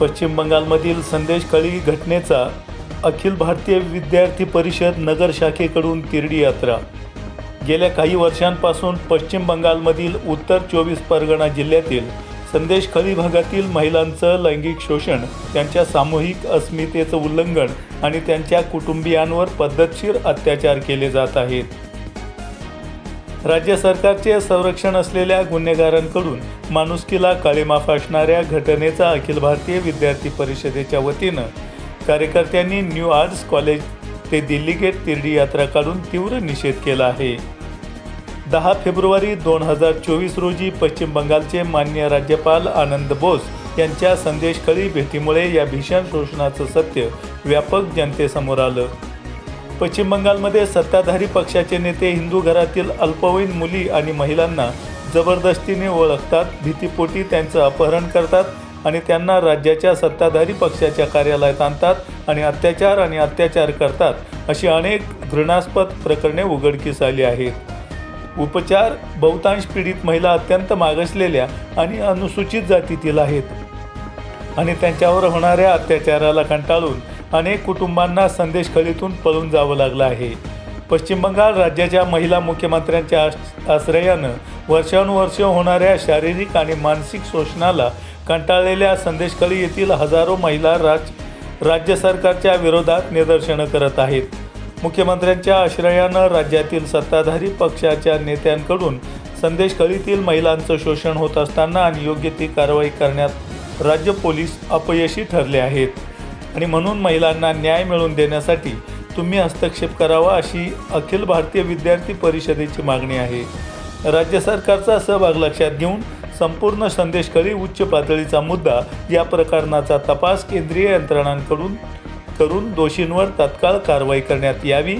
पश्चिम बंगालमधील संदेशकळी घटनेचा अखिल भारतीय विद्यार्थी परिषद नगर शाखेकडून तिरडी यात्रा. गेल्या काही वर्षांपासून पश्चिम बंगालमधील उत्तर चोवीस परगणा जिल्ह्यातील संदेश संदेशखळी भागातील महिलांचं लैंगिक शोषण त्यांच्या सामूहिक अस्मितेचं उल्लंघन आणि त्यांच्या कुटुंबियांवर पद्धतशीर अत्याचार केले जात आहेत. राज्य सरकारचे संरक्षण असलेल्या गुन्हेगारांकडून माणुसकीला काळीमाफ असणाऱ्या घटनेचा अखिल भारतीय विद्यार्थी परिषदेच्या वतीनं कार्यकर्त्यांनी न्यू आर्ट्स कॉलेज ते दिल्ली गेट तिरडी यात्रा काढून तीव्र निषेध केला आहे. दहा फेब्रुवारी दोन हजार चोवीस रोजी पश्चिम बंगालचे मान्य राज्यपाल आनंद बोस यांच्या संदेशखळी भेटीमुळे या भीषण शोषणाचं सत्य व्यापक जनतेसमोर आलं. पश्चिम बंगालमध्ये सत्ताधारी पक्षाचे नेते हिंदू घरातील अल्पवयीन मुली आणि महिलांना जबरदस्तीने ओळखतात भीतीपोटी त्यांचं अपहरण करतात आणि त्यांना राज्याच्या सत्ताधारी पक्षाच्या कार्यालयात आणतात आणि अत्याचार आणि अत्याचार करतात अशी अनेक घृणास्पद प्रकरणे उघडकीस आली आहेत. उपचार बहुतांश पीडित महिला अत्यंत मागासलेल्या आणि अनुसूचित जातीतील आहेत. आणि त्यांच्यावर होणाऱ्या अत्याचाराला कंटाळून अनेक कुटुंबांना संदेशखळीतून पळून जावं लागलं आहे. पश्चिम बंगाल राज्याच्या महिला मुख्यमंत्र्यांच्या आश्रयानं वर्षानुवर्ष होणाऱ्या शारीरिक आणि मानसिक शोषणाला कंटाळलेल्या संदेशकळी येथील हजारो महिला राज राज्य सरकारच्या विरोधात निदर्शनं करत आहेत. मुख्यमंत्र्यांच्या आश्रयानं राज्यातील सत्ताधारी पक्षाच्या नेत्यांकडून संदेशखळीतील महिलांचं शोषण होत असताना आणि योग्य ती कारवाई करण्यात राज्य पोलीस अपयशी ठरले आहेत. आणि म्हणून महिलांना न्याय मिळवून देण्यासाठी तुम्ही हस्तक्षेप करावा अशी अखिल भारतीय विद्यार्थी परिषदेची मागणी आहे. राज्य सरकारचा सहभाग लक्षात घेऊन संपूर्ण संदेशकळी उच्च पातळीचा मुद्दा या प्रकरणाचा तपास केंद्रीय यंत्रणांकडून करून दोषींवर तत्काळ कारवाई करण्यात यावी.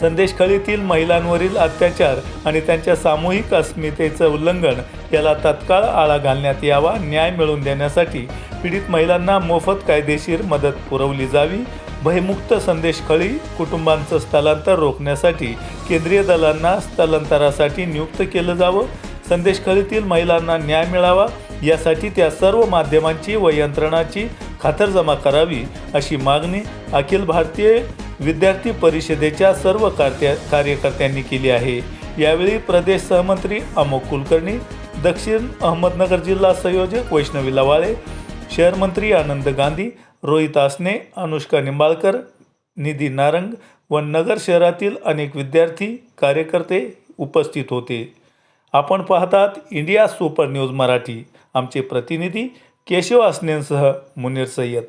संदेशखळीतील महिलांवरील अत्याचार आणि त्यांच्या सामूहिक अस्मितेचं उल्लंघन याला तत्काळ आळा घालण्यात यावा न्याय मिळवून देण्यासाठी पीडित महिलांना मोफत कायदेशीर मदत पुरवली जावी. भयमुक्त संदेशखळी कुटुंबांचं स्थलांतर रोखण्यासाठी केंद्रीय दलांना स्थलांतरासाठी नियुक्त केलं जावं. संदेशखळीतील महिलांना न्याय मिळावा यासाठी त्या सर्व माध्यमांची व यंत्रणाची खातरजमा करावी अशी मागणी अखिल भारतीय विद्यार्थी परिषदेच्या सर्व कार्य कार्यकर्त्यांनी केली आहे. यावेळी प्रदेश सहमंत्री अमोक कुलकर्णी दक्षिण अहमदनगर जिल्हा संयोजक वैष्णवी लवाळे शहर मंत्री आनंद गांधी रोहित आसने अनुष्का निंबाळकर निधी नारंग व नगर शहरातील अनेक विद्यार्थी कार्यकर्ते उपस्थित होते. आपण पाहतात इंडिया सुपर न्यूज मराठी. आमचे प्रतिनिधी केशव आसनेंसह मुनीर सय्यद